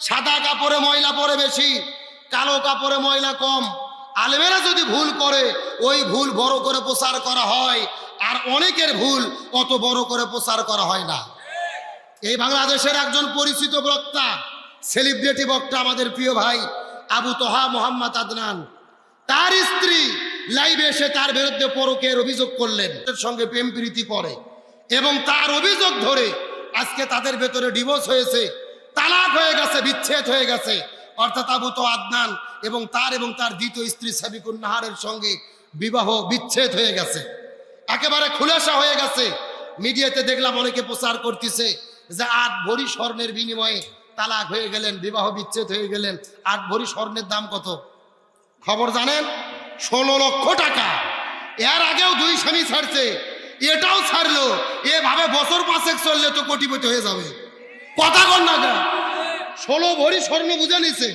সাদা কাপড়ে ময়লা পরে বেশি, কালো কাপড়ে ময়লা কম। আলেমেরা যদি ভুল করে, ওই ভুল বড় করে প্রচার করা হয়, আর অনেকের ভুল অত বড় করে প্রচার করা হয় না। এই বাংলাদেশের একজন পরিচিত বক্তা, সেলিব্রিটি বক্তা আমাদের প্রিয় ভাই, আবু তোহা মোহাম্মদ আদনান। তার স্ত্রী লাইভে এসে তার বিরুদ্ধে পরকের অভিযোগ করলেন তার সঙ্গে প্রেম প্রীতি করে এবং তার অভিযোগ ধরে আজকে তাদের ভেতরে ডিভোর্স হয়েছে। তালাক হয়ে গেছে, বিচ্ছেদ হয়ে গেছে। অর্থাৎ আবু তো আদনান এবং তার এবং তার দ্বিতীয় স্ত্রী সাবিকুন নাহারের সঙ্গে বিবাহ বিচ্ছেদ হয়ে গেছে। একেবারে খুলাসা হয়ে গেছে। মিডিয়াতে দেখলাম অনেকে প্রচার করতেছে যে আট ভরি স্বর্ণের বিনিময়ে তালাক হয়ে গেলেন, বিবাহ বিচ্ছেদ হয়ে গেলেন। আট ভরি স্বর্ণের দাম কত? খবর জানেন? ষোলো লক্ষ টাকা। এর আগেও দুই স্বামী ছাড়ছে, এটাও ছাড়লো। এভাবে বছর পাঁচেক চললে তো কোটিপতি হয়ে যাবে। কথা কর না। ষোলো ভরি স্বর্ণ বুঝে নিছে।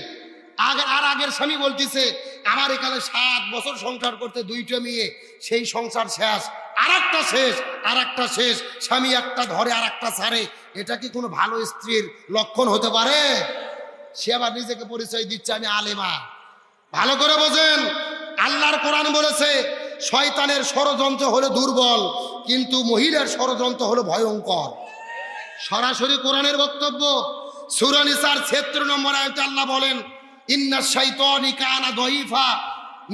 আগে আর আগের স্বামী বলতিছে, আমার এখানে সাত বছর সংসার করতে দুইটা মেয়ে, সেই সংসার শেষ আর একটা শেষ আর একটা শেষ, স্বামী একটা ধরে আর একটা ছাড়ে। এটা কি কোনো ভালো স্ত্রীর লক্ষণ হতে পারে? সে আবার নিজেকে পরিচয় দিচ্ছে, আমি আলেমা। ভালো করে বোঝেন, আল্লাহর কোরআন বলেছে, শয়তানের ষড়যন্ত্র হলো দুর্বল, কিন্তু মহিলার ষড়যন্ত্র হলো ভয়ঙ্কর। সরাসরি কোরআনের বক্তব্য। সুরানিসার ক্ষেত্র নম্বর আয়তে আল্লাহ বলেন, ইন্না শৈতানি কানা দইফা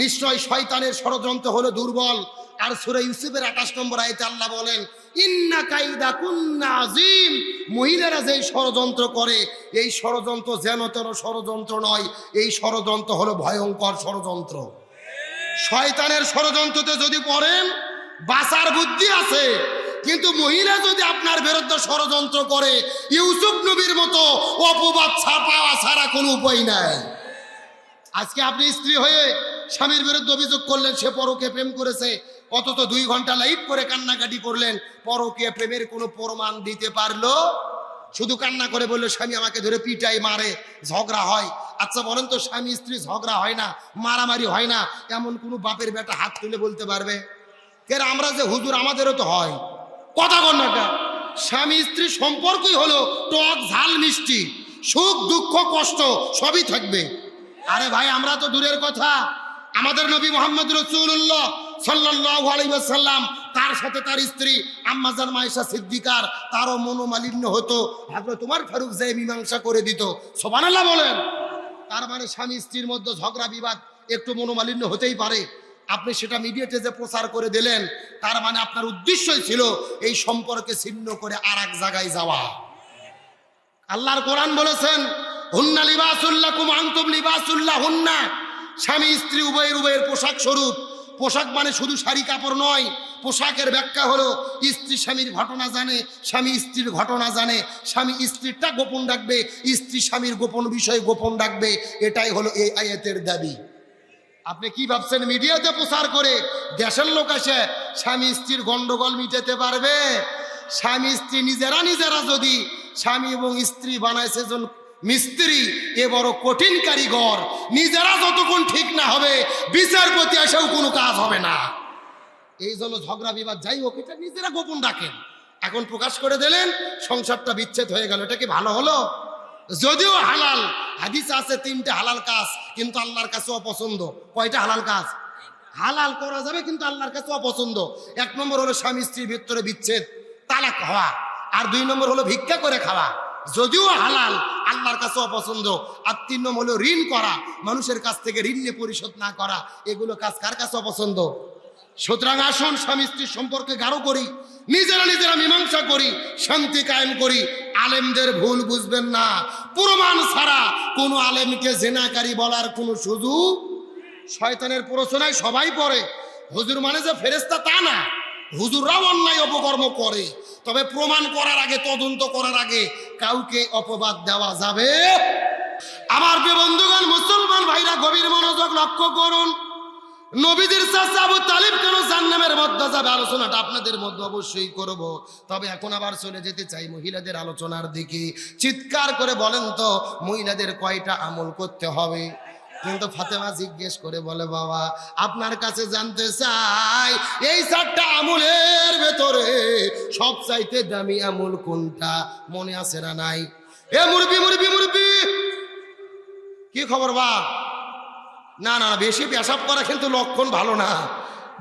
নিশ্চয় শয়তানের ষড়যন্ত্র হলো দুর্বল। আর সুরা ইউসুফের আকাশ নম্বর আয়তে আল্লাহ বলেন, ইন্না কাইদা কুন্না আজিম মহিলারা যেই ষড়যন্ত্র করে, এই ষড়যন্ত্র যেন তেন ষড়যন্ত্র নয়, এই ষড়যন্ত্র হলো ভয়ঙ্কর ষড়যন্ত্র। শয়তানের ষড়যন্ত্রতে যদি পড়েন, বাঁচার বুদ্ধি আছে কিন্তু মহিলা যদি আপনার বিরুদ্ধে ষড়যন্ত্র করে, ইউসুফ নবীর মতো অপবাদ ছাপাওয়া ছাড়া কোনো উপায় নাই। আজকে আপনি স্ত্রী হয়ে স্বামীর বিরুদ্ধে অভিযোগ করলেন, সে পরকে প্রেম করেছে, অথচ দুই ঘণ্টা লাইভ করে কান্নাকাটি করলেন পরকে প্রেমের কোনো প্রমাণ দিতে পারল? শুধু কান্না করে বলল, স্বামী আমাকে ধরে পিটাই মারে, ঝগড়া হয়। আচ্ছা বলেন তো, স্বামী স্ত্রী ঝগড়া হয় না, মারামারি হয় না, এমন কোনো বাপের বেটা হাত তুলে বলতে পারবে? এর আমরা যে হুজুর, আমাদেরও তো হয়। কথা না স্বামী স্ত্রী সম্পর্কই হলো টক, ঝাল, মিষ্টি। সুখ, দুঃখ, কষ্ট সবই থাকবে। আরে ভাই, আমরা তো দূরের কথা। আমাদের নবী মোহাম্মদ রসুল্লাহ সাল্লাম তার সাথে তার স্ত্রী আম্মাজান মাইশা সিদ্দিকার, তারও মনোমালিন্য হতো। ভাবলো তোমার ফারুক যে মীমাংসা করে দিত। সোবানাল্লাহ বলেন। তার মানে স্বামী স্ত্রীর মধ্যে ঝগড়া, বিবাদ একটু মনোমালিন্য হতেই পারে। আপনি সেটা মিডিয়াতে যে প্রচার করে দিলেন, তার মানে আপনার উদ্দেশ্যই ছিল এই সম্পর্কে ছিন্ন করে আর এক জায়গায় যাওয়া। আল্লাহর কোরআন বলেছেন, হুন্না লিবাসুল্লাহ কুম আন্তুম লিবাসুল্লাহ হুন্না স্বামী, স্ত্রী, উভয়ের উভয়ের পোশাক স্বরূপ। পোশাক মানে শুধু শাড়ি কাপড় নয়, পোশাকের ব্যাখ্যা হলো স্ত্রী স্বামীর ঘটনা জানে, স্বামী স্ত্রীর ঘটনা জানে, স্বামী স্ত্রীরটা গোপন রাখবে, স্ত্রী স্বামীর গোপন বিষয় গোপন রাখবে, এটাই হলো এই আয়াতের দাবি। আপনি কি ভাবছেন মিডিয়াতে প্রচার করে? দেশের লোক আসে স্বামী স্ত্রীর গন্ডগোল মিটাতে পারবে? স্বামী স্ত্রী নিজেরা নিজেরা যদি স্বামী এবং স্ত্রী বানায় সেজন মিস্ত্রি, এ বড় কঠিন কারিগর। নিজেরা যতক্ষণ ঠিক না হবে, বিচারপতি এসেও কোনো কাজ হবে না। এই জন্য ঝগড়া বিবাদ, যাই হোক, এটা নিজেরা গোপন রাখেন। এখন প্রকাশ করে দিলেন, সংসারটা বিচ্ছেদ হয়ে গেল, এটা কি ভালো হলো? যদিও হালাল, হাদিস আছে তিনটে হালাল কাজ, কিন্তু আল্লাহর কাছে অপছন্দ। কয়টা হালাল কাজ? হালাল করা যাবে, কিন্তু আল্লাহর কাছে অপছন্দ। এক নম্বর হলো স্বামী স্ত্রীর ভিতরে বিচ্ছেদ, তালাক হওয়া। আর দুই নম্বর হলো ভিক্ষা করে খাওয়া। যদিও হালাল, আল্লাহর কাছে অপছন্দ। আর তিন নম্বর হলো ঋণ করা, মানুষের কাছ থেকে ঋণ নিয়ে পরিশোধ না করা, এগুলো কাজ কার কাছে অপছন্দ? সুতরাং আসুন স্বামী স্ত্রীর সম্পর্কে গাঢ় করি, নিজেরা নিজেরা মীমাংসা করি, শান্তি কায়েম করি। আলেমদের ভুল বুঝবেন না। প্রমাণ ছাড়া কোনো আলেমকে জেনাকারী বলার কোনো সুযোগ শয়তানের প্ররোচনায় সবাই পড়ে। হুজুর মানে যে ফেরেস্তা তা না। হুজুররাও অন্যায় অপকর্ম করে। তবে প্রমাণ করার আগে, তদন্ত করার আগে কাউকে অপবাদ দেওয়া যাবে। আমার বন্ধুগণ, মুসলমান ভাইরা, গভীর মনোযোগ লক্ষ্য করুন। নবীদের চাচা আবু তালিব কেন জান্নামের মধ্যে যাবে? আলোচনাটা আপনাদের মধ্যে অবশ্যই করব। তবে এখন আবার চলে যেতে চাই মহিলাদের আলোচনার দিকে। চিৎকার করে বলেন তো, মহিলাদের কয়টা আমল করতে হবে? কিন্তু ফাতেমা জিজ্ঞেস করে বলে, বাবা, আপনার কাছে জানতে চাই, এই চারটা আমলের ভেতরে সব চাইতে দামি আমল কোনটা? মনে আছে না নাই? এ মুরবি মুরবি মুরবি কি খবর বা না না বেশি পেশাব করা কিন্তু লক্ষণ ভালো না।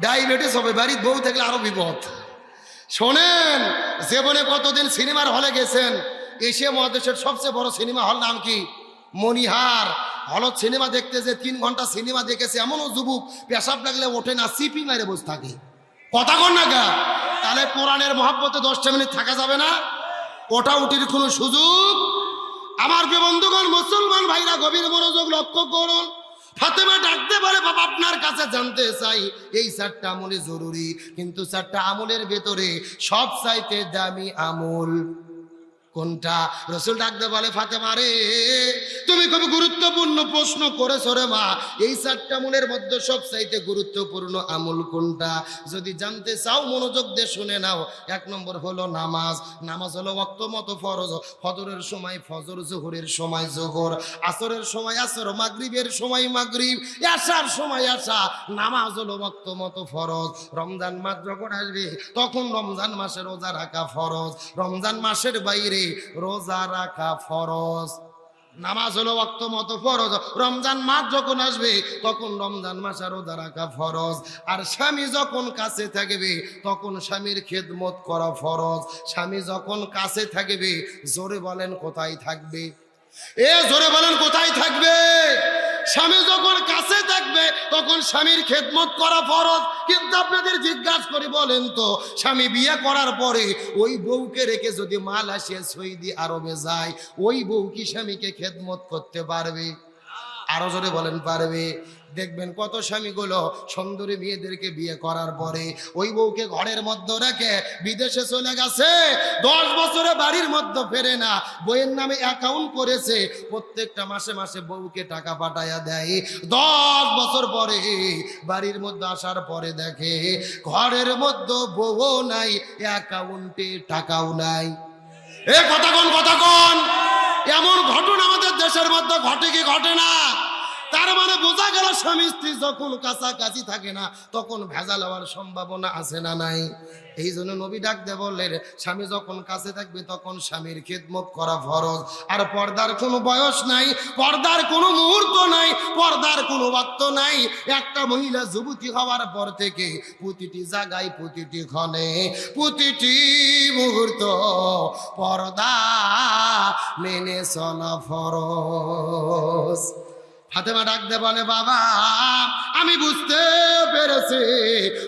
ডায়াবেটিস হবে, বাড়ির বউ থাকলে আরও বিপদ। শোনেন, জীবনে কতদিন সিনেমার হলে গেছেন? এশিয়া মহাদেশের সবচেয়ে বড় সিনেমা হল নাম কি? মনিহার হলত সিনেমা দেখতে যে তিন ঘণ্টা সিনেমা দেখেছে, এমনও যুবক, পেশাব লাগলে ওঠে না, সিপি মারে বসে থাকে। কথা কর না গা। তাহলে কোরআনের মহাব্বতে দশটা মিনিট থাকা যাবে না? ওটা উঠির কোনো সুযোগ? আমার বন্ধুগণ, মুসলমান ভাইরা গভীর মনোযোগ লক্ষ্য করুন। ফাতেমা ডাকতে পারে বাবা, আপনার কাছে জানতে চাই, এই চারটা আমলে জরুরি। কিন্তু চারটা আমলের ভেতরে সব চাইতে দামি আমল। কোনটা? রসুল ডাকতে বলে, ফাতেমা মারে তুমি খুব গুরুত্বপূর্ণ প্রশ্ন করেছ রে মা। এই চারটা আমলের মধ্যে সব চাইতে গুরুত্বপূর্ণ আমল কোনটা? যদি জানতে চাও, মনোযোগ দিয়ে শুনে নাও। এক নম্বর হলো নামাজ। নামাজ হলো ওয়াক্ত মতো ফরজ। ফজরের সময় ফজর, জোহরের সময় জোহর। আসরের সময় আসর, মাগরিবের সময় মাগরিব। আসার সময় আসা। নামাজ হলো ওয়াক্ত মতো ফরজ। রমজান মাস যখন আসবে, তখন রমজান মাসে রোজা রাখা ফরজ। রমজান মাসের বাইরে রোজা রাখা ফরজ। নামাজ হলো অক্ত মতো ফরজ। রমজান মাস যখন আসবে, তখন রমজান মাসে রোজা রাখা ফরজ। আর স্বামী যখন কাছে থাকবে, তখন স্বামীর খেদমত করা ফরজ। স্বামী যখন কাছে থাকবে, জোরে বলেন কোথায় থাকবে? এ জোরে বলেন কোথায় থাকবে? স্বামী যখন কাছে থাকবে তখন স্বামীর খেদমত করা ফরজ। কিন্তু আপনাদের জিজ্ঞাসা করি, বলেন তো, স্বামী বিয়ে করার পরে ওই বউকে রেখে যদি মাল আসে, সৌদি আরবে যায়, ওই বউ কি স্বামীকে খেদমত করতে পারবে? আরও জোরে বলেন, পারবে? দেখবেন কত স্বামীগুলো সুন্দরী মেয়েদেরকে বিয়ে করার পরে ওই বউকে ঘরের মধ্যে রেখে বিদেশে চলে গেছে, দশ বছরে বাড়ির মধ্যে ফেরে না। বইয়ের নামে অ্যাকাউন্ট করেছে, প্রত্যেকটা মাসে মাসে বউকে টাকা পাঠাইয়া দেয়। দশ বছর পরে, বাড়ির মধ্যে আসার পরে দেখে ঘরের মধ্যে বউ নাই অ্যাকাউন্টে টাকাও নাই। এ কথা কোন কথা কোন। এমন ঘটনা আমাদের দেশের মধ্যে ঘটে কি ঘটে না? তার মানে বোঝা গেল স্বামী স্ত্রী যখন কাছাকাছি থাকে না, তখন ভেজাল হওয়ার সম্ভাবনা আছে না নাই? এই জন্য নবী ডাক দে বললেন, স্বামী যখন কাছে থাকবে তখন স্বামীর খেদমত করা ফরজ। আর পর্দার কোনো বয়স নাই, পর্দার কোনো মুহূর্ত নাই, পর্দার কোনো বাক্য নাই। একটা মহিলা যুবতী হওয়ার পর থেকে প্রতিটি জায়গায়, প্রতিটি ক্ষণে, প্রতিটি মুহূর্ত পর্দা মেনে চলা ফরজ। ফাতেমা ডাক দে বলে, বাবা, আমি বুঝতে পেরেছি,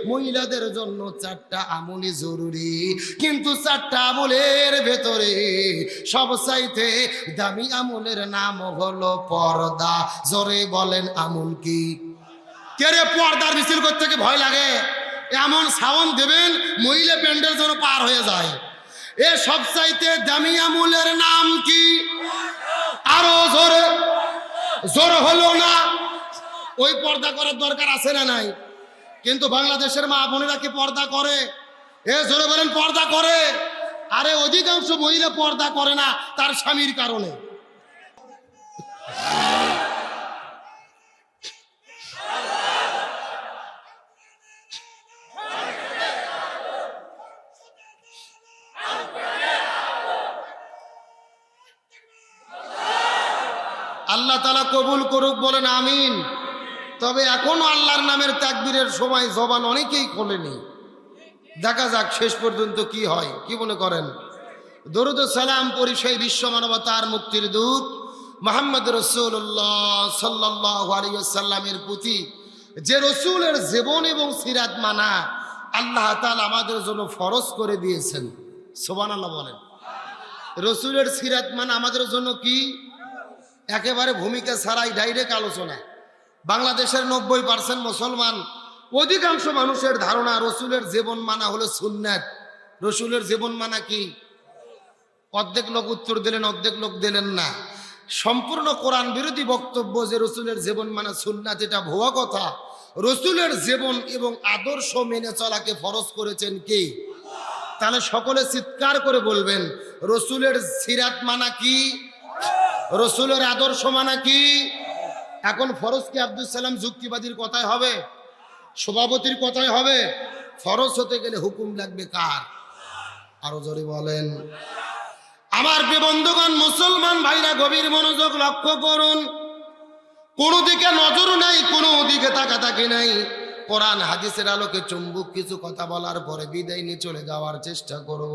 মহিলাদের জন্য চারটা আমলি জরুরি। কিন্তু চারটা আমলের ভেতরে সব চাইতে দামি আমলের নাম হলো পর্দা। জোরে বলেন, আমল কি? কে রে পর্দার মিছিল করতে ভয় লাগে? এমন সাউন্ড দেবেন, মহিলা প্যান্ডেল যেন পার হয়ে যায়। এ সব চাইতে দামি আমলের নাম কি? আরও জোরে। জোর হলো না। ওই পর্দা করার দরকার আছে না নাই? কিন্তু বাংলাদেশের মা বোনেরা কি পর্দা করে? এ জোরে বলেন, পর্দা করে। আরে অধিকাংশ মহিলা পর্দা করে না, তার স্বামীর কারণে। আল্লাহ তালা কবুল করুক বলেন আমিন। তবে এখনও আল্লাহর নামের তাকবীরের সময় জবান অনেকেই খোলেনি। দেখা যাক শেষ পর্যন্ত কি হয়, কি মনে করেন? দরুদ সালাম পরি সেই বিশ্ব মানবতার মুক্তির দূত মোহাম্মদ রসুল্লাহ সাল্লাহ সাল্লামের প্রতি যে রসুলের জীবন এবং সিরাত মানা আল্লাহ তালা আমাদের জন্য ফরজ করে দিয়েছেন। সোবান আল্লাহ বলেন। রসুলের সিরাত মানা আমাদের জন্য কি? একেবারে ভূমিকা ছাড়াই ডাইরেক্ট আলোচনা। বাংলাদেশের নব্বই পার্সেন্ট মুসলমান, অধিকাংশ মানুষের ধারণা রসুলের জীবন মানা হলো সুন্নাত। রসুলের জীবন মানা কি? অর্ধেক লোক উত্তর দিলেন, অর্ধেক লোক দিলেন না। সম্পূর্ণ কোরআন বিরোধী বক্তব্য যে রসুলের জীবন মানা সুন্নাত, এটা ভুয়া কথা। রসুলের জীবন এবং আদর্শ মেনে চলাকে ফরজ করেছেন কে? তাহলে সকলে চিৎকার করে বলবেন, রসুলের সিরাত মানা কি? রসুলের আদর্শ মানা কি? এখন ফরজ কি আব্দুল সালাম যুক্তিবাদীর কথায় হবে? সভাপতির কথায় হবে? ফরজ হতে গেলে হুকুম লাগবে কার? আরও জোরে বলেন। আমার বন্ধুগণ, মুসলমান ভাইরা, গভীর মনোযোগ লক্ষ্য করুন। কোনো দিকে নজর নাই, কোনো দিকে তাকাতাকি নাই। কোরআন হাদিসের আলোকে চুম্বুক কিছু কথা বলার পরে বিদায় নিয়ে চলে যাওয়ার চেষ্টা করব।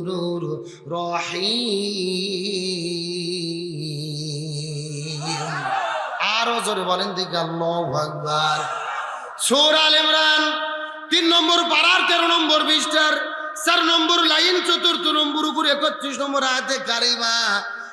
গফুরুর রহিম। আরও জোরে বলেন দিকে আল্লাহ আকবার। সুর আল ইমরান, তিন নম্বর পাড়ার তেরো নম্বর বিশটার চার নম্বর লাইন, চতুর্থ নম্বর উপর একত্রিশ নম্বর হাতে কারিমা।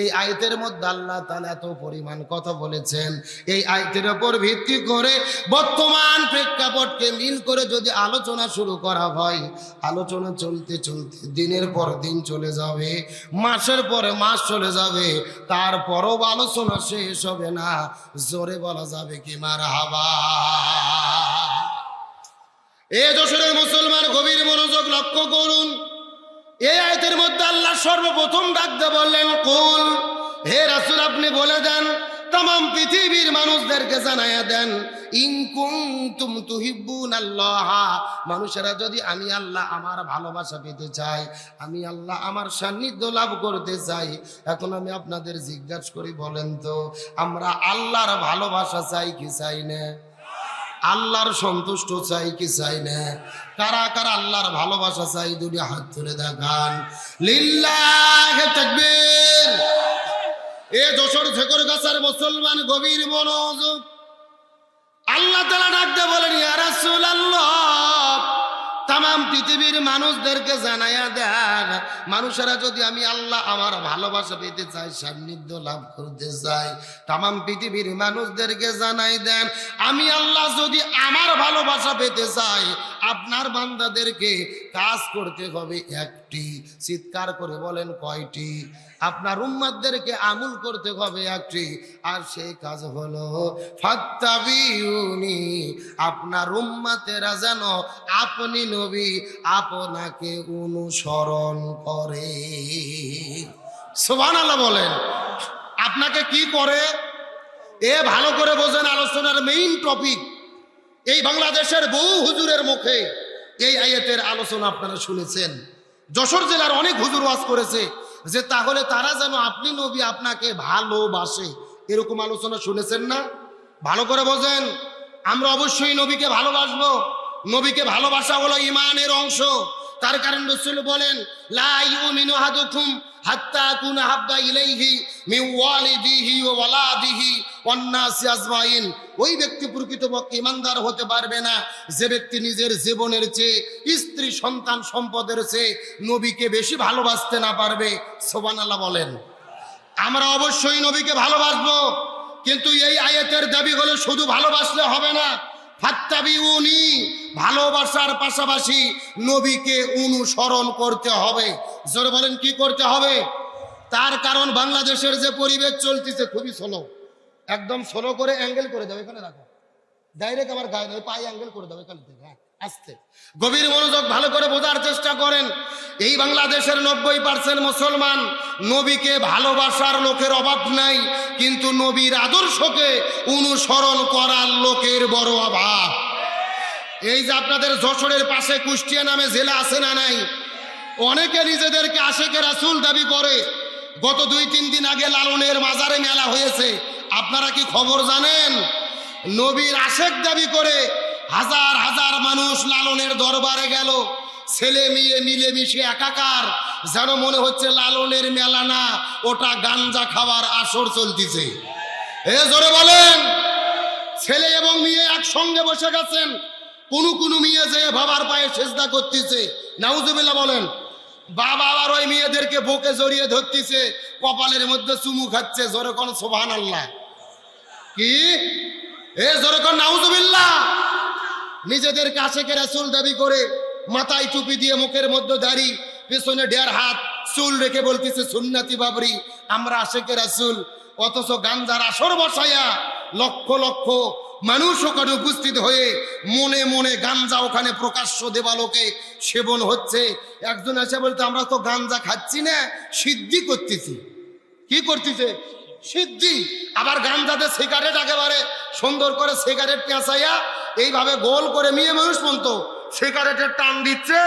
এই আয়তের মধ্যে আল্লাহ তাআলা এত পরিমাণ কথা বলেছেন। এই আয়তের ওপর ভিত্তি করে বর্তমান প্রেক্ষাপটকে মিল করে যদি আলোচনা শুরু করা হয়, আলোচনা চলতে চলতে দিনের পর দিন চলে যাবে, মাসের পরে মাস চলে যাবে, তারপরও আলোচনা শেষ হবে না। জোরে বলা যাবে কি মার হাবা এ যশোরের মুসলমান গভীর মনোযোগ লক্ষ্য করুন। এই আয়তের মধ্যে আল্লাহ সর্বপ্রথম ডাকতে বললেন, কুল, হে রাসুল, আপনি বলে দেন তাম পৃথিবীর মানুষদেরকে জানাইয়া দেন ইনকুম তুহিব্বুন আল্লাহ মানুষেরা যদি আমি আল্লাহ আমার ভালোবাসা পেতে চাই, আমি আল্লাহ আমার সান্নিধ্য লাভ করতে চাই, এখন আমি আপনাদের জিজ্ঞাসা করি বলেন তো, আমরা আল্লাহর ভালোবাসা চাই কি চাই না? আল্লাহর সন্তুষ্ট চাই কি চাই না? কারা কারা আল্লাহর ভালোবাসা চাই দুটি হাত তুলে দেখান। লিল্লাহ এ যশোর ঝেকর গাছার মুসলমান গভীর মনোযোগ। আল্লাহ তালা ডাকতে বলেন ইয়ারাসুল রাসূলুল্লাহ তাম পৃথিবীর মানুষদেরকে জানাইয়া দেন, মানুষেরা যদি আমি আল্লাহ আমার ভালোবাসা পেতে চাই, সান্নিধ্য লাভ করতে চাই তাম পৃথিবীর মানুষদেরকে জানাই দেন, আমি আল্লাহ যদি আমার ভালোবাসা পেতে চাই, আপনার বান্দাদেরকে কাজ করতে হবে একটি চিৎকার করে বলেন কয়টি? আপনার উম্মাদদেরকে আমুল করতে হবে একটি। আর সেই কাজ হলো, ফাত্তাবিউনি, আপনার উম্মাতেরা যেন আপনি নবী, আপনাকে অনুসরণ করে। সুবহানাল্লাহ বলেন। আপনাকে কি করে? এ ভালো করে বোঝেন আলোচনার মেইন টপিক এই বাংলাদেশের বহু হুজুরের মুখে এই আয়াতের আলোচনা আপনারা শুনেছেন। যশোর জেলার অনেক হুজুর ওয়াজ করেছে যে তাহলে তারা যেন আপনি নবী, আপনাকে ভালোবাসে। এরকম আলোচনা শুনেছেন না? ভালো করে বোঝেন। আমরা অবশ্যই নবীকে ভালোবাসবো। নবীকে ভালোবাসা হলো ইমানের অংশ। তার কারণ রসুল বলেন, লা হাত্তা কুনা হাব্বা ইলাইহি মিন ওয়ালিদিহি ওয়া ওয়ালাদিহি ওয়ান নাসি আজমাইন। ওই ব্যক্তি প্রকৃতপক্ষে ইমানদার হতে পারবে না। যে ব্যক্তি নিজের জীবনের চেয়ে স্ত্রী সন্তান সম্পদের চেয়ে নবীকে বেশি ভালোবাসতে না পারবে সোবানাল্লাহ বলেন। আমরা অবশ্যই নবীকে ভালোবাসবো, কিন্তু এই আয়াতের দাবি হলে শুধু ভালোবাসলে হবে না ভালোবাসার পাশাপাশি নবীকে অনুসরণ করতে হবে। জোরে বলেন, কি করতে হবে? তার কারণ বাংলাদেশের যে পরিবেশ চলতেছে খুবই সোলো একদম সোলো করে অ্যাঙ্গেল করে দেবে এখানে রাখো। ডাইরেক্ট আমার গায়ে পায়ে অ্যাঙ্গেল করে দেবে এখানে হ্যাঁ। আস্তে। গভীর মনোযোগ ভালো করে বোঝার চেষ্টা করেন। এই বাংলাদেশের নব্বই পার্সেন্ট মুসলমান নবীকে ভালোবাসার লোকের অভাব নাই, কিন্তু নবীর আদর্শকে অনুসরণ করার লোকের বড় অভাব। এই যে আপনাদের যশোরের পাশে কুষ্টিয়া নামে জেলা আছে না নাই? অনেকে নিজেদেরকে আশেকে রাসুল দাবি করে, গত দুই তিন দিন আগে লালনের মাজারে মেলা হয়েছে। আপনারা কি খবর জানেন? নবীর আশেক দাবি করে হাজার হাজার মানুষ লালনের দরবারে গেল। ছেলে মেয়ে মিলেমিশে একাকার, যেন মনে হচ্ছে লালনের মেলা না, ওটা গাঞ্জা খাওয়ার আসর চলতিছে। এ জোরে বলেন, ছেলে এবং মেয়ে একসঙ্গে বসে গেছেন, কোন কোন মেয়ে যে বাবার পায়ে সেজদা করতেছে। নাউজুবিল্লাহ বলেন, বাবা আবার ওই মেয়েদেরকে বুকে জড়িয়ে ধরতিছে, কপালের মধ্যে চুমু খাচ্ছে, জোরে কোন সোভান আল্লাহ কি? এ জোরে কোন, নাউজুবিল্লাহ। নিজেদের কাছে রাসূল দাবি করে মাথায় টুপি দিয়ে মুখের মধ্যে দাড়ি, পেছনে ডের হাত, চুল রেখে বলতেছে, সুন্নাতি বাবরি, আমরা আশেকে রাসূল। অথচ গাঞ্জার আসর বসাইয়া লক্ষ লক্ষ মানুষ ওখানে উপস্থিত হয়ে মনে মনে গাঞ্জা ওখানে প্রকাশ্য দেবালোকে সেবন হচ্ছে। একজন এসে বলতে, আমরা তো গাঞ্জা খাচ্ছি না, সিদ্ধি করতেছি। কি করতেছে? সিদ্ধি। আবার গাঞ্জাতে সিগারেট একেবারে সুন্দর করে সিগারেট পেঁচাইয়া এইভাবে গোল করে মেয়ে মানুষ পর্যন্ত সিগারেটের টান দিচ্ছে।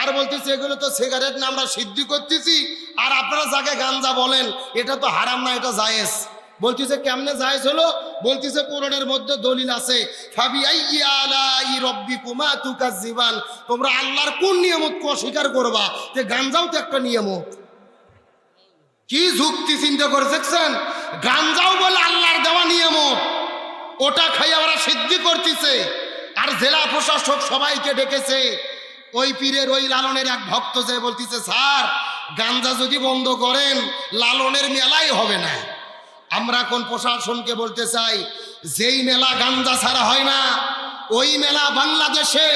আর বলতেছে, এগুলো তো সিগারেট না, আমরা সিদ্ধি করতেছি। আর আপনারা যাকে গাঞ্জা বলেন, এটা তো হারাম না, এটা জায়েজ। বলতেছে, কেমনে জায়েজ হলো? বলতেছে, কোরআনের মধ্যে দলিল আছে তোমরা আল্লাহর কোন নিয়ামতকে অস্বীকার করবা? যে গাঞ্জাও তো একটা নিয়ামত। কি যুক্তি চিন্তা করে দেখছেন? গাঞ্জাও বলে আল্লাহর দেওয়া নিয়ামত। ওটা খাইয়া ওরা সিদ্ধি করতেছে। আর জেলা প্রশাসক সবাইকে ডেকেছে। ওই পীরের, ওই লালনের এক ভক্ত যে বলতেছে, স্যার, গাঞ্জা যদি বন্ধ করেন, লালনের মেলাই হবে না। আমরা কোন প্রশাসনকে বলতে চাই, যেই মেলা গাঞ্জা ছাড়া হয় না ওই মেলা বাংলাদেশে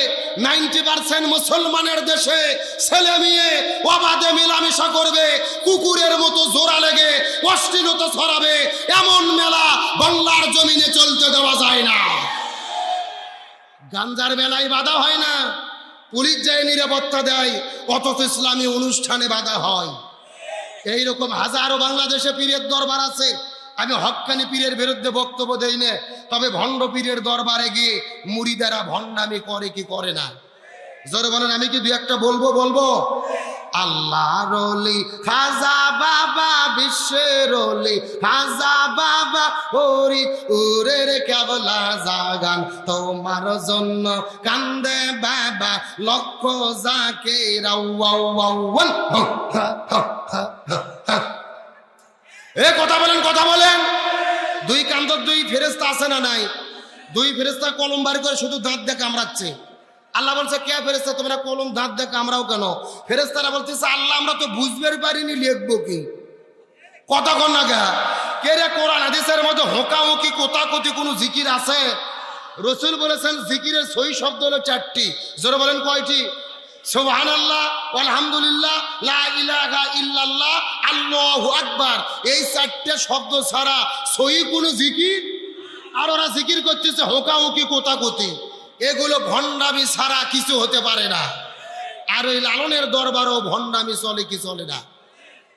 নাইনটি পার্সেন্ট মুসলমানের দেশে ছেলে মেয়ে অবাধে মেলামেশা করবে, কুকুরের মতো জোড়া লেগে অশ্লীলতা ছড়াবে, এমন মেলা বাংলার জমিনে চলতে দেওয়া যায় না। গাঞ্জার মেলায় বাধা হয় না, পুলিশ যায় নিরাপত্তা দেয়, অথচ ইসলামী অনুষ্ঠানে বাধা হয়। এইরকম হাজারো বাংলাদেশে পীরের দরবার আছে, আমি হক্কানি পীরের বিরুদ্ধে বক্তব্য দেই না। তবে ভণ্ড পীরের দরবারে গিয়ে মুড়িদারা ভণ্ডামি করে কি করে না? জোরে বলেন, আমি কি দু একটা বলব বলব? আল্লাহ রলি খাজা বাবা, বিশ্বের রলি খাজা বাবা, ওরি উরের কেবলা জাগান। তোমার জন্য কান্দে বাবা, লক্ষ যাকে এ কথা বলেন কথা বলেন। দুই কান্তর দুই ফেরেস্তা আছে না নাই? দুই ফেরেস্তা কলম বাড়ি করে শুধু দাঁত দিয়ে কামড়াচ্ছে। আল্লাহ বলছে, কে ফেরেস্তা তোমরা কলম দাঁত দিয়ে কামড়াও কেন? ফেরেস্তারা বলতেছে, আল্লাহ, আমরা তো বুঝবে পারিনি, লিখব কি? কথা কন না গা কে রে কোরআন হাদিসের মধ্যে হোঁকাহুকি, কোতাকুতি কোনো জিকির আছে? রসুল বলেছেন, জিকিরের সই শব্দ হলো চারটি। জোরে বলেন কয়টি? সোহান আল্লাহ আলহামদুলিল্লাহ ইল্লাল্লাহ, আল্লাহু এই চারটে শব্দ ছাড়া জিকির? আর ওরা জিকির এগুলো ভণ্ডামি ছাড়া কিছু হতে পারে না। আর ওই লালনের দরবারও ভণ্ডামি চলে কি চলে না?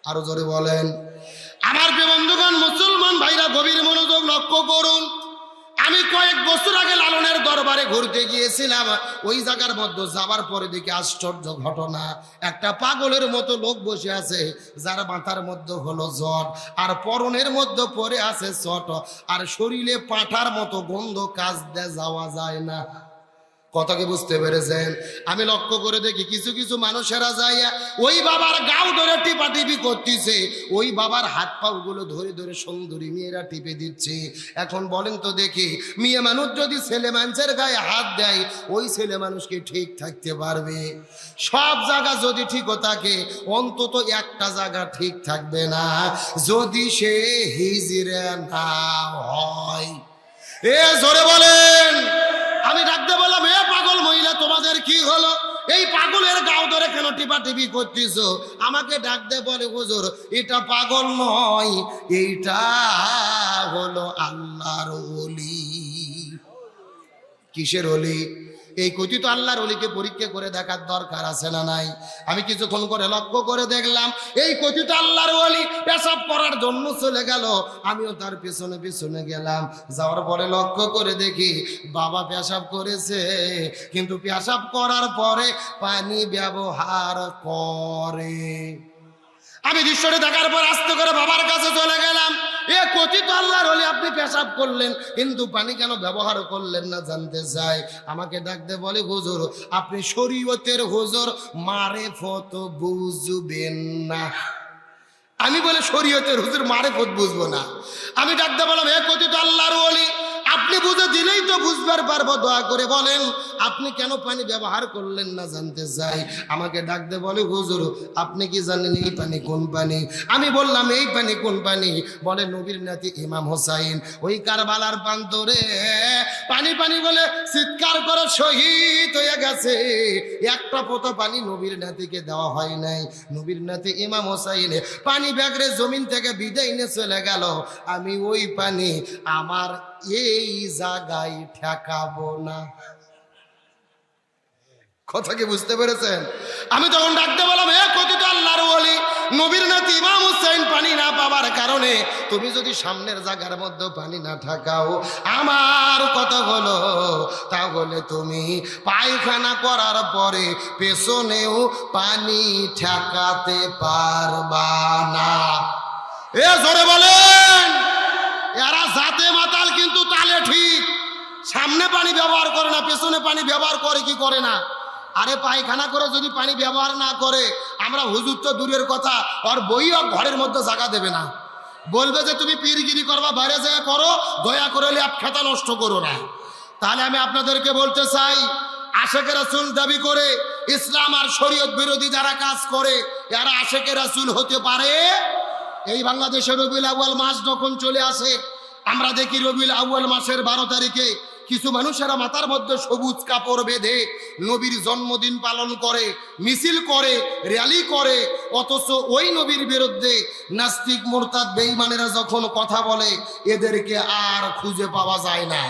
আরও জোরে বলেন। আমার বন্ধুগণ, মুসলমান ভাইরা, গভীর মনোযোগ লক্ষ্য করুন। আমি কয়েক বছর আগে লালনের দরবারে ঘুরতে গিয়েছিলাম। ওই জায়গার মধ্যে যাবার পরে দেখি আশ্চর্য ঘটনা। একটা পাগলের মতো লোক বসে আছে, যার মাথার মধ্যে হলো জট, আর পরনের মধ্যে পরে আছে চট আর শরীরে পাঠার মতো গন্ধ কাজ দে যাওয়া যায় না। কথাকে বুঝতে পেরেছেন? আমি লক্ষ্য করে দেখি কিছু কিছু মানুষেরা যাইয়া ওই বাবার গাও ধরে টিপা টিপি করতেছে। ওই বাবার হাত পাগুলো ধরে ধরে সুন্দরী মেয়েরা টিপে দিচ্ছে। এখন বলেন তো দেখি, মেয়ে মানুষ যদি ছেলে মানুষের গায়ে হাত দেয়, ওই ছেলে মানুষকে ঠিক থাকতে পারবে? সব জায়গা যদি ঠিকও থাকে, অন্তত একটা জায়গা ঠিক থাকবে না। যদি সে হিজরে না হয়। এ জোরে বলেন। আমি ডাকতে বললাম, এ পাগল মহিলা, তোমাদের কি হলো? এই পাগলের গাও ধরে কেন টিপা টিপি করতেছ? আমাকে ডাকতে বলে, হুজুর, এটা পাগল নয়, এইটা হলো আল্লাহর ওলি। কিসের অলি এই কথিত আল্লাহর অলিকে পরীক্ষা করে দেখার দরকার আছে না নাই? আমি কিছুক্ষণ করে লক্ষ্য করে দেখলাম, এই কথিত আল্লাহর অলি পেশাব করার জন্য চলে গেল। আমিও তার পিছনে পিছনে গেলাম। যাওয়ার পরে লক্ষ্য করে দেখি বাবা পেশাব করেছে। কিন্তু পেশাব করার পরে পানি ব্যবহার করে। আমি দৃশ্যটি দেখার পর আস্তে করে বাবার কাছে চলে গেলাম। এ কথিত আল্লাহর হলে আপনি পেশাব করলেন কিন্তু পানি কেন ব্যবহার করলেন না জানতে চাই। আমাকে ডাকতে বলে, হুজুর, আপনি শরীয়তের হুজুর, মারে ফত বুঝবেন না। আমি বলে, শরীয়তের হুজুর, মারে ফত বুঝব না। আমি ডাকতে বললাম, এ কথিত আল্লাহর ওলি আপনি বুঝে দিলেই তো বুঝবার পারব, দয়া করে বলেন, আপনি কেন পানি ব্যবহার করলেন না জানতে চাই? আমাকে ডাকতে বলে, হুজুর, আপনি কি জানেন এই পানি কোন পানি? আমি বললাম, এই পানি কোন পানি? বলে নবীর নাতি ইমাম হোসাইন, ওই কারবালার প্রান্তরে। পানি পানি বলে, চিৎকার করে, শহীদ হয়ে গেছে। একটা পোতা পানি নবীর নাতিকে দেওয়া হয় নাই। নবীর নাতি ইমাম হোসাইন পানি ব্যাগরে জমিন থেকে বিদায় নিয়ে চলে গেল। আমি ওই পানি আমার এই জায়গায় ঠেকাবো না। কথা কি বুঝতে পেরেছেন? আমি তখন ডাকতে বললাম হে কথিত আল্লাহর বলি নবীর নাতি ইমাম হুসেন পানি না পাবার কারণে তুমি যদি সামনের জায়গার মধ্যে পানি না ঠাকাও, আমার কথা হলো, তাহলে তুমি পায়খানা করার পরে পেছনেও পানি ঠেকাতে পারবা না। এ জোরে বলেন। এরা জাতে মাতাল কিন্তু তালে ঠিক। সামনে পানি ব্যবহার করে না, পেছনে পানি ব্যবহার করে, কি করে না? আরে পায়খানা করে যদি পানি ব্যবহার না করে, আমরা হুজুর তো দূরের কথা, আর বইও ঘরের মধ্যে জায়গা দেবে না। বলবে যে তুমি পীরগিরি করবা, বাইরে যায় করো, দয়া করে ল্যাপ খেতা নষ্ট করো না। তাহলে আমি আপনাদেরকে বলতে চাই আশেকের রাসুল দাবি করে, ইসলাম আর শরীয়ত বিরোধী যারা কাজ করে, এরা আশেকের রাসুল হতে পারে এই বাংলাদেশে রবিউল আউয়াল মাস যখন চলে আসে, আমরা দেখি রবিউল আউয়াল মাসের বারো তারিখে কিছু মানুষেরা মাথার মধ্যে সবুজ কাপড় বেঁধে নবীর জন্মদিন পালন করে, মিছিল করে, র্যালি করে, অথচ ওই নবীর বিরুদ্ধে নাস্তিক, মোরতাদ, বেঈমানেরা যখন কথা বলে, এদেরকে আর খুঁজে পাওয়া যায় না।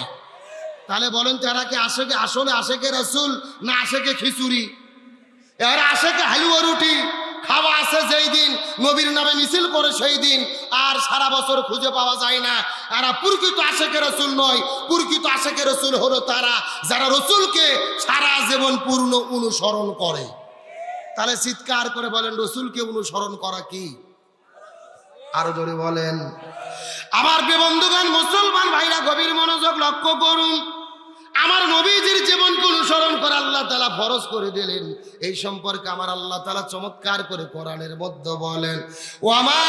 তাহলে বলেন তারা কি আশেকে, আসলে আশেকে রাসুল না আশেকে খিচুড়ি? এরা আশেকে হালুয়া রুটি। খাওয়া আছে যেই দিন, নবীর নামে মিছিল করে সেই দিন, আর সারা বছর খুঁজে পাওয়া যায় না। এরা প্রকৃত আশেকে রসুল নয়, প্রকৃত আশেকে রসুল হলো তারা, যারা রসুলকে সারা জীবন পূর্ণ অনুসরণ করে। তাহলে চিৎকার করে বলেন, রসুলকে অনুসরণ করা কি? আরও জোরে বলেন। আমার বন্ধুগণ, মুসলমান ভাইরা, গভীর মনোযোগ লক্ষ্য করুন। আমার নবীজির জীবনকে অনুসরণ করে আল্লাহ তালা ফরজ করে দিলেন। এই সম্পর্কে আমার আল্লাহ তালা চমৎকার করে কোরআনের মধ্যে বলেন, ওয়ামা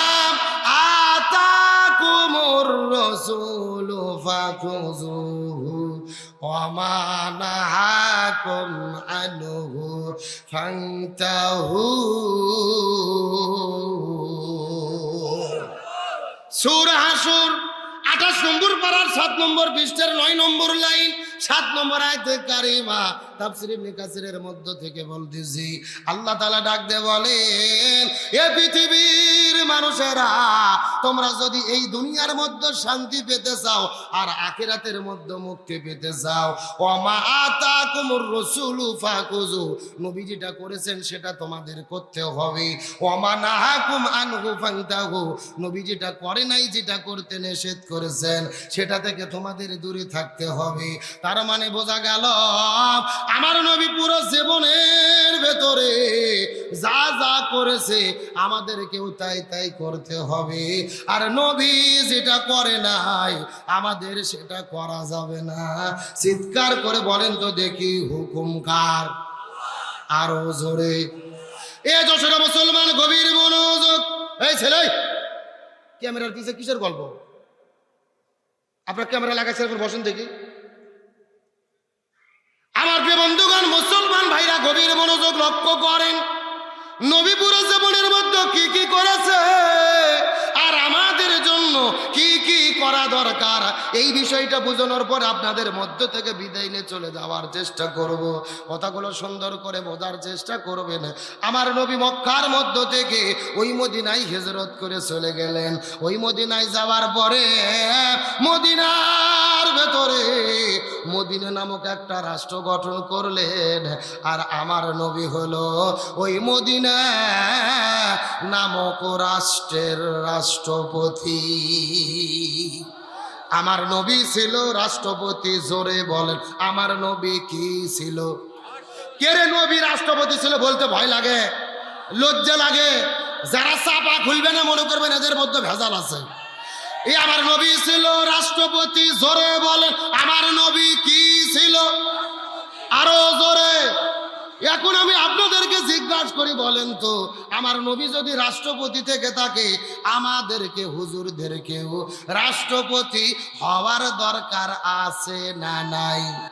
হাসুর আঠাশ নম্বর পাড়ার সাত নম্বর পৃষ্ঠের নয় নম্বর লাইন সাত নম্বর আয়তে কারিমা তোমরা যদি এই দুনিয়ার মধ্যে শান্তি পেতে চাও আর আখিরাতের মধ্যে মুক্তি পেতে চাও নবী যেটা করেছেন সেটা তোমাদের করতে হবে। যেটা করে নাই যেটা করতে নিষেধ করেছেন, সেটা থেকে তোমাদের দূরে থাকতে হবে। তার মানে বোঝা গেল আমার নবী পুরো জীবনের ভেতরে যা যা করেছে আমাদেরকেও তাই তাই করতে হবে। আর নবী যেটা করে নাই, আমাদের সেটা করা যাবে না। চিৎকার করে বলেন তো দেখি হুকুমকার আরও জোরে। এ যশোরে মুসলমান গভীর মনোযোগ। এই ছেলে, ক্যামেরার পিছে কিসের গল্প? আপনার ক্যামেরা লাগাচ্ছেন এখন বসেন দেখি। আমার প্রিয় বন্ধুগণ মুসলমান ভাইরা গভীর মনোযোগ লক্ষ্য করেন নবী পুরো জীবনের মধ্যে কি কি করেছে? আর আমাদের জন্য কি কি করা দরকার? এই বিষয়টা বোঝানোর পর আপনাদের মধ্য থেকে বিদায় নিয়ে চলে যাওয়ার চেষ্টা করব। কথাগুলো সুন্দর করে বোঝার চেষ্টা করবেন। আমার নবী মক্কার মধ্য থেকে ওই মদিনায় হেজরত করে চলে গেলেন। ওই মদিনায় যাওয়ার পরে মদিনার ভেতরে মদিনা নামক একটা রাষ্ট্র গঠন করলেন। আর আমার নবী হলো ওই মদিনা নামক রাষ্ট্রের রাষ্ট্রপতি। আমার নবী ছিল রাষ্ট্রপতি, জোরে বলেন, আমার নবী কি ছিল? কে রে নবী রাষ্ট্রপতি ছিল বলতে ভয় লাগে? লজ্জা লাগে? যারা চাপা খুলবে না, মনে করবেন এদের মধ্যে ভেজাল আছে। এই আমার নবী ছিল রাষ্ট্রপতি, জোরে বলেন, আমার নবী কি ছিল? আরও জোরে। এখন আমি আপনাদেরকে জিজ্ঞাসা করি, বলেন তো, আমার নবী যদি রাষ্ট্রপতি থেকে থাকে, আমাদেরকে হুজুরদেরকেও রাষ্ট্রপতি হওয়ার দরকার আছে না নাই?